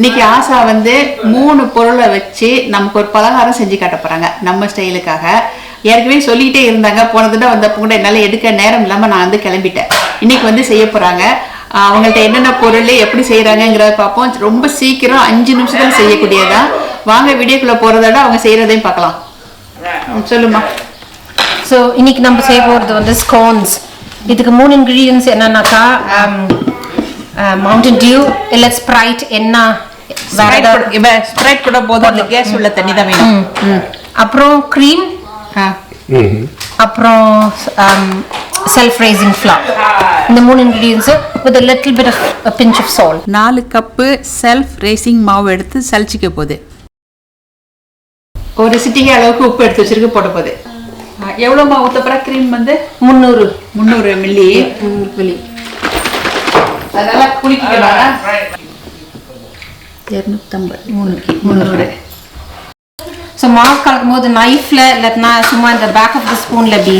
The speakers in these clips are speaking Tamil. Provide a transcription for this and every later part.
இன்னைக்கு ஆசா வந்து மூணு பொருளை வச்சு நமக்கு ஒரு பலகாரம் செஞ்சு காட்ட போறாங்க நம்ம ஸ்டைலுக்காக. ஏற்கனவே சொல்லிட்டே இருந்தாங்க போன தடவை வந்தப்போ கூட என்னால் எடுக்க நேரம் இல்லாமல் நான் வந்து கிளம்பிட்டேன். இன்னைக்கு வந்து செய்ய போறாங்க. அவங்கள்ட்ட என்னென்ன பொருள் எப்படி செய்யறாங்கிறத பார்ப்போம். ரொம்ப சீக்கிரம் அஞ்சு நிமிஷத்துல செய்யக்கூடியதா? வாங்க வீடியோக்குள்ள போறதோட விட அவங்க செய்யறதையும் பார்க்கலாம். சொல்லுமா ஸோ இன்னைக்கு நம்ம செய்ய போகிறது வந்து ஸ்கோன்ஸ் இதுக்கு மூணு இன்க்ரீடியன்ஸ் என்னன்னாக்கா மவுண்டன் டியூ இல்லை ஸ்ப்ரைட் என்ன ஸ்ப்ரைட் கூட போதும் அந்த கேஸ் உள்ள தண்ணி தான் வேணும். அப்புறம் க்ரீம் ஆ. அப்புறம் செல்ஃப் ரைசிங் ஃப்ளார் இந்த மூணு ingredients with little bit of pinch of salt நாலு கப்பு செல்ஃப் ரேசிங் மாவு எடுத்து சலிச்சிக்க போகுது. ஒரு சிட்டிகை அளவுக்கு உப்பு எடுத்து வச்சிருக்கு போட போகுது. எவ்வளோ மாவு ஊற்றப்பற க்ரீம் வந்து? முந்நூறு. முந்நூறு மில்லி மில்லி அதெல்லாம் குளிக்கலாம் இரநூத்தம்பது. மூணு முந்நூறு ஸோ மாவு கலக்கும் போது நைஃப்ல இல்லாட்டினா சும்மா இந்த பேக் ஆஃப் த ஸ்பூன்ல எப்படி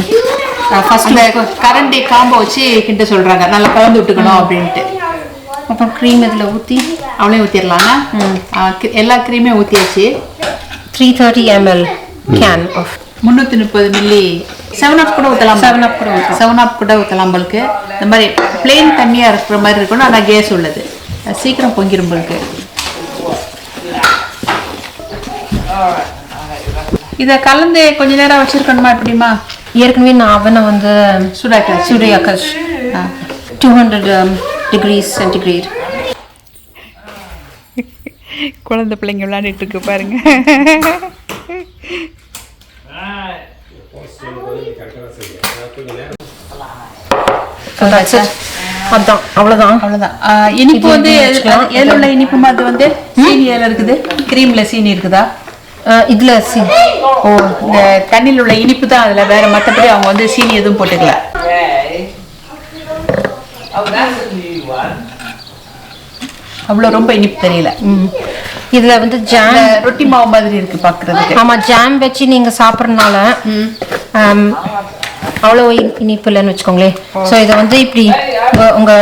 ஃபர்ஸ்ட் கரண்டி காம்பை வச்சு கிண்ட சொல்றாங்க. நல்லா கலந்து விட்டுக்கணும் அப்படின்ட்டு. அப்புறம் க்ரீம் இதில் ஊற்றி அவளையும் ஊற்றிடலாங்க எல்லா க்ரீமே ஊற்றியாச்சு three thirty ML can of முந்நூற்றி முப்பது மில்லி செவன் அப் கூட ஊற்றலாம் Seven Up கூட ஊத்தலாம். செவன் அப் கூட ஊற்றலாம் பல்க்கு இந்த மாதிரி பிளெயின் தண்ணியாக இருக்கிற மாதிரி இருக்கணும். ஆனால் கேஸ் உள்ளது. அது சீக்கிரம் பொங்கிரும் பல்க்கு இதை கலந்து கொஞ்ச நேரம் வச்சிருக்கணுமா எப்படிமா ஏற்கனவே நான் அவனை வந்து சூடாக்கி சூரியகாஷ் டூ ஹண்ட்ரட் டிகிரிஸ் சென்டிகிரேட் குழந்தை பிள்ளைங்க விளையாடிட்டு இருக்கு பாருங்க. அதான் அவ்வளோதான் அவ்வளோதான் ஆஹ் இனிப்பு வந்து. எதில் உள்ள இனிப்பு அது வந்து சீனி எதில் இருக்குது. க்ரீமில் சீனி இருக்குதா? இதில் சி ஓ இந்த தண்ணியில் உள்ள இனிப்பு தான் அதில் வேற மற்றபடி அவங்க வந்து சீனி எதுவும் போட்டுக்கல. அவ்வளோ ரொம்ப இனிப்பு தெரியல. இதில் வந்து ஜாம் ரொட்டி மாவு மாதிரி இருக்கு பார்க்கறதுக்கு ஆமாம் ஜாம் வச்சு நீங்கள் சாப்பிட்றதுனால அவ்வளோ இனி- இனிப்பு இல்லைன்னு வச்சுக்கோங்களேன். ஸோ இதை வந்து இப்படி உங்க- உங்க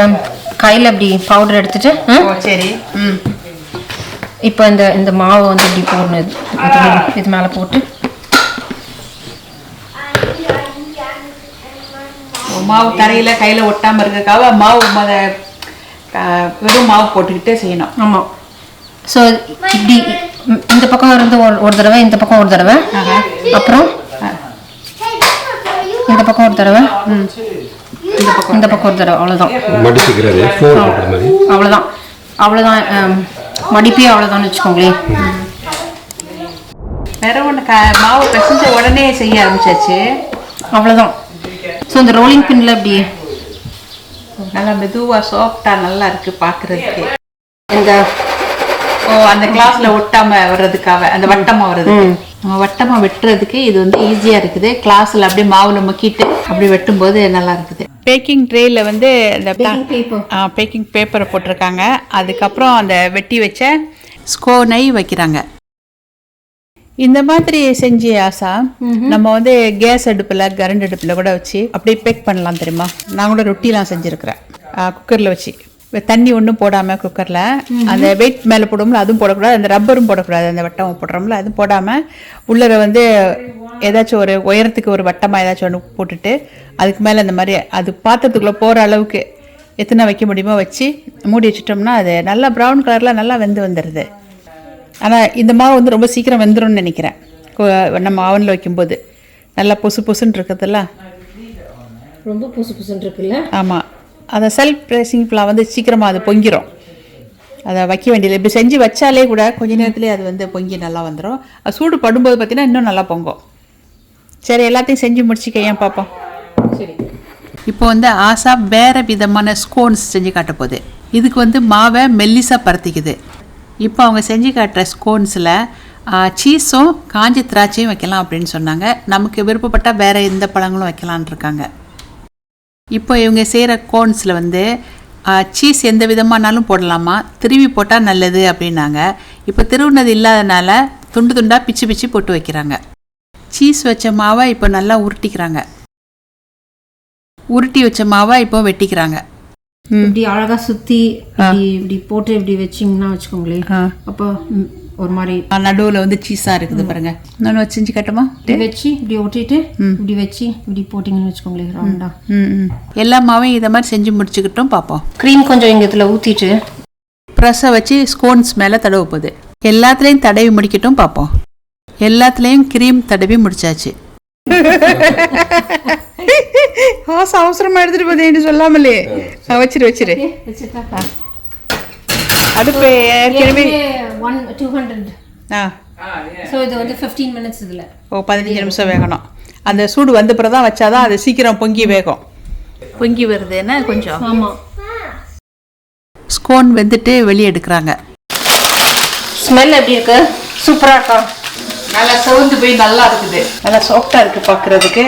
கையில் இப்படி பவுடர் எடுத்துட்டு ம், சரி. ம். இப்போ இந்த இந்த மாவை வந்து இப்படி போடணும். இது இது மேல- இது மேலே போட்டு. மாவு தரையில கையில ஒட்டாம இருக்கக்காக மாவு வெறும் மாவு போட்டுக்கிட்டே செய்யணும். ஆமாம் ஸோ இப்படி இந்த பக்கம் இருந்து ஒரு ஒரு தடவை இந்த பக்கம் ஒரு தடவை. அப்புறம் இந்த பக்கம் ஒரு தடவை. இந்த பக்கம் இந்த பக்கம் ஒரு தடவை. அவ்வளோதான் அவ்வளோதான் அவ்வளோதான் மடிப்பே அவ்வளோதான் வச்சுக்கோங்களேன். வேற ஒன்று க மாவு பிசைஞ்ச உடனே செய்ய ஆரம்பிச்சாச்சு. அவ்வளோதான் ஸோ இந்த ரோலிங் பின்ல அப்படி நல்லா மெதுவா சாஃப்டாக நல்லா இருக்கு பார்க்கறதுக்கு இந்த ஓ அந்த கிளாஸ்ல ஒட்டாம வர்றதுக்காக அந்த வட்டமா வர்றதுக்கு. நம்ம வட்டமா வெட்டுறதுக்கு இது வந்து ஈஸியா இருக்குது. கிளாஸ்ல அப்படியே மாவுல முக்கிட்டு அப்படி வெட்டும்போது நல்லா இருக்குது. பேக்கிங் ட்ரேல வந்து இந்த. பேக்கிங் பேப்பரை போட்டிருக்காங்க. அதுக்கப்புறம் அந்த வெட்டி வச்ச ஸ்கோனை வைக்கிறாங்க. இந்த மாதிரி செஞ்சு ஆசா நம்ம வந்து கேஸ் அடுப்புல கரண்ட் அடுப்புல கூட வச்சு அப்படியே பேக் பண்ணலாம் தெரியுமா? நான் கூட ரொட்டிலாம் செஞ்சிருக்கிறேன். குக்கர்ல வச்சு. தண்ணி ஒன்றும் போடாம குக்கர்ல அந்த வெயிட் மேல போடுவோம்ல அதுவும் போடக்கூடாது. அந்த ரப்பரும் போடக்கூடாது. அந்த வட்டம் போடுறோம்ல அதுவும் போடாம உள்ளர வந்து ஏதாச்சும் ஒரு உயரத்துக்கு ஒரு வட்டமா ஏதாச்சும் ஒன்று போட்டுட்டு அதுக்கு மேல இந்த மாதிரி அது பாத்திரத்துக்குள்ள போற அளவுக்கு எத்தனை வைக்க முடியுமோ வச்சு மூடி வச்சிட்டோம்னா அது நல்லா ப்ரௌன் கலர்ல நல்லா வெந்து வந்துடுது ஆனால் இந்த மாவு வந்து ரொம்ப சீக்கிரம் வெந்துரும்னு நினைக்கிறேன். நம்ம அவனில் வைக்கும்போது. நல்லா பொசு பொசுன்னு இருக்கிறதுல ரொம்ப புசு புசுன்னு இருக்குல்ல? ஆமாம் அதை செல்ஃப் ப்ரெஸிங் ஃபுல்லாக வந்து சீக்கிரமாக அது பொங்கிடும் அதை வைக்க வேண்டியதில்லை. இப்படி செஞ்சு வச்சாலே கூட கொஞ்ச நேரத்துலேயே அது வந்து பொங்கி நல்லா வந்துடும் அது சூடு படும்போது பார்த்தீங்கன்னா இன்னும் நல்லா பொங்கும். சரி எல்லாத்தையும் செஞ்சு முடிச்சுக்க ஏன் பார்ப்போம் சரி. இப்போ வந்து ஆசா வேறு விதமான ஸ்கோன்ஸ் செஞ்சு காட்ட போகுது. இதுக்கு வந்து மாவை மெல்லிசாக பருத்திக்குது. இப்போ அவங்க செஞ்சு காட்டுற ஸ்கோன்ஸில் சீஸும் காஞ்சி திராட்சையும் வைக்கலாம் அப்படின்னு சொன்னாங்க. நமக்கு விருப்பப்பட்டால் வேறு எந்த பழங்களும் வைக்கலான் இருக்காங்க. இப்போ இவங்க செய்கிற கோன்ஸில் வந்து சீஸ் எந்த விதமானாலும் போடலாமா? திருவி போட்டால் நல்லது அப்படின்னாங்க. இப்போ திருவுனது இல்லாதனால துண்டு துண்டாக பிச்சு பிச்சு போட்டு வைக்கிறாங்க. சீஸ் வச்ச மாவை இப்போ நல்லா உருட்டிக்கிறாங்க. உருட்டி வச்ச மாவை இப்போ வெட்டிக்கிறாங்க. இப்படி அழகா சுத்தி இப்படி போட்டு இப்படி வச்சிங்கன்னா வச்சுக்கோங்களேன். அப்போ ஒரு மாதிரி நடுவில் வந்து சீஸாக இருக்குது பாருங்க. நான் வச்சு செஞ்சு கட்டுமா? இப்படி வச்சு இப்படி ஒட்டிட்டு இப்படி வச்சு இப்படி போட்டிங்கன்னு வச்சுக்கோங்களேன் ரவுண்டா ம் ம். எல்லா மாவையும் இதை மாதிரி செஞ்சு முடிச்சுக்கிட்டும் பார்ப்போம். க்ரீம் கொஞ்சம் இங்க இதுல ஊத்திட்டு ப்ரெஸ்ஸை வச்சு ஸ்கோன்ஸ் மேலே தடவ போகுது. எல்லாத்துலேயும் தடவி முடிக்கட்டும் பார்ப்போம். எல்லாத்துலேயும் க்ரீம் தடவி முடிச்சாச்சு. ஆசை அவசரமா எடுத்துட்டு போதேன்னு சொல்லாமலே. வச்சிரு வச்சிரு. அடுப்பு ஏற்கனவே one two hundred ah. So இது வந்து ஃபிஃப்டீன் மினிட்ஸ் இதுல. ஓ பதினஞ்சு நிமிஷம் வேகணும். அந்த சூடு வந்த பிறகு தான் வச்சாதான் அது சீக்கிரம் பொங்கி வேகும். பொங்கி வருதுன்னா கொஞ்சம்? ஆமா. ஸ்கோன் வெந்துட்டு வெளியே எடுக்கிறாங்க. ஸ்மெல் எப்படி இருக்கு? சூப்பரா இருக்கா? நல்லா சவுந்து போய் நல்லா இருக்குது. நல்லா சாஃப்டாக இருக்குது பார்க்குறதுக்கு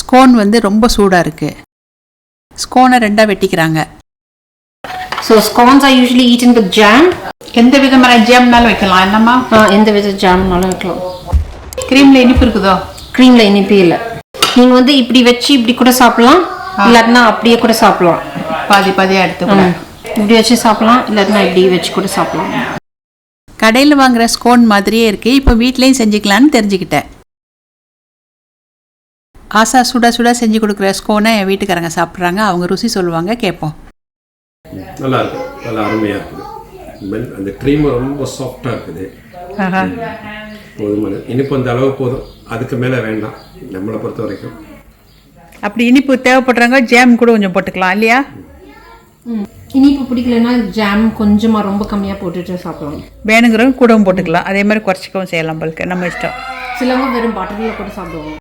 ஸ்கோன் வந்து ரொம்ப சூடாக இருக்குது ஸ்கோனை ரெண்டாக வெட்டிக்கிறாங்க. So scones are usually eaten with jam எந்த விதமான ஜாம்னாலும் வைக்கலாம். என்னம்மா? எந்த வித ஜாம்னாலும் வைக்கலாம். க்ரீமில் இனிப்பு இருக்குதோ? க்ரீம்ல இனிப்பே இல்லை. நீங்க வந்து இப்படி வச்சு இப்படி கூட சாப்பிடலாம். இல்லாட்டினா அப்படியே கூட சாப்பிடலாம். பாதி பாதியாக எடுத்துக்கலாம் இப்படி வச்சு சாப்பிடலாம். இல்லாட்டினா இப்படி வச்சு கூட சாப்பிடலாம். கடையில் வாங்குற ஸ்கோன் மாதிரியே இருக்குது இப்போ வீட்லேயும் செஞ்சுக்கலான்னு தெரிஞ்சுக்கிட்டேன். ஆசா சுட சுட செஞ்சு கொடுக்குற ஸ்கோனை என் வீட்டுக்காரங்க சாப்பிட்றாங்க. அவங்க ருசி சொல்லுவாங்க கேட்போம். நல்லா இருக்கு நல்லா அருமையாக இருக்குது. அந்த க்ரீம் ரொம்ப சாஃப்டாக இருக்குது. போதுமான இனிப்பு அந்த அளவு போதும். அதுக்கு மேலே வேண்டாம். நம்மளை பொறுத்த வரைக்கும். அப்படி இனிப்பு தேவைப்படுறாங்க ஜாம் கூட கொஞ்சம் போட்டுக்கலாம் இல்லையா? இனிப்பு பிடிக்கலன்னா ஜாம் கொஞ்சமா ரொம்ப கம்மியா போட்டுட்டு சாப்பிடலாம். வேணுங்கிறவங்க கூடவும் போட்டுக்கலாம். அதே மாதிரி குறைச்சிக்கவும் செய்யலாம் பல்க்கு நம்ம இஷ்டம். சிலவங்க வெறும் பட்டரில் கூட சாப்பிடுவாங்க.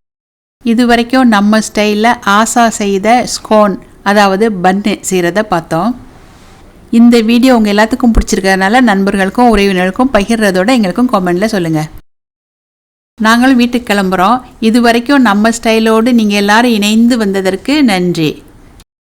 இது வரைக்கும் நம்ம ஸ்டைலில் ஆசா செய்த ஸ்கோன் அதாவது பன்னு செய்கிறத பார்த்தோம். இந்த வீடியோ உங்கள் எல்லாத்துக்கும் பிடிச்சிருக்கிறதுனால நண்பர்களுக்கும் உறவினர்களுக்கும் பகிர்றதோட எங்களுக்கும் கமெண்டில் சொல்லுங்கள் நாங்களும் வீட்டுக்கு கிளம்புறோம். இது வரைக்கும் நம்ம ஸ்டைலோடு நீங்கள் எல்லாரும் இணைந்து வந்ததற்கு நன்றி.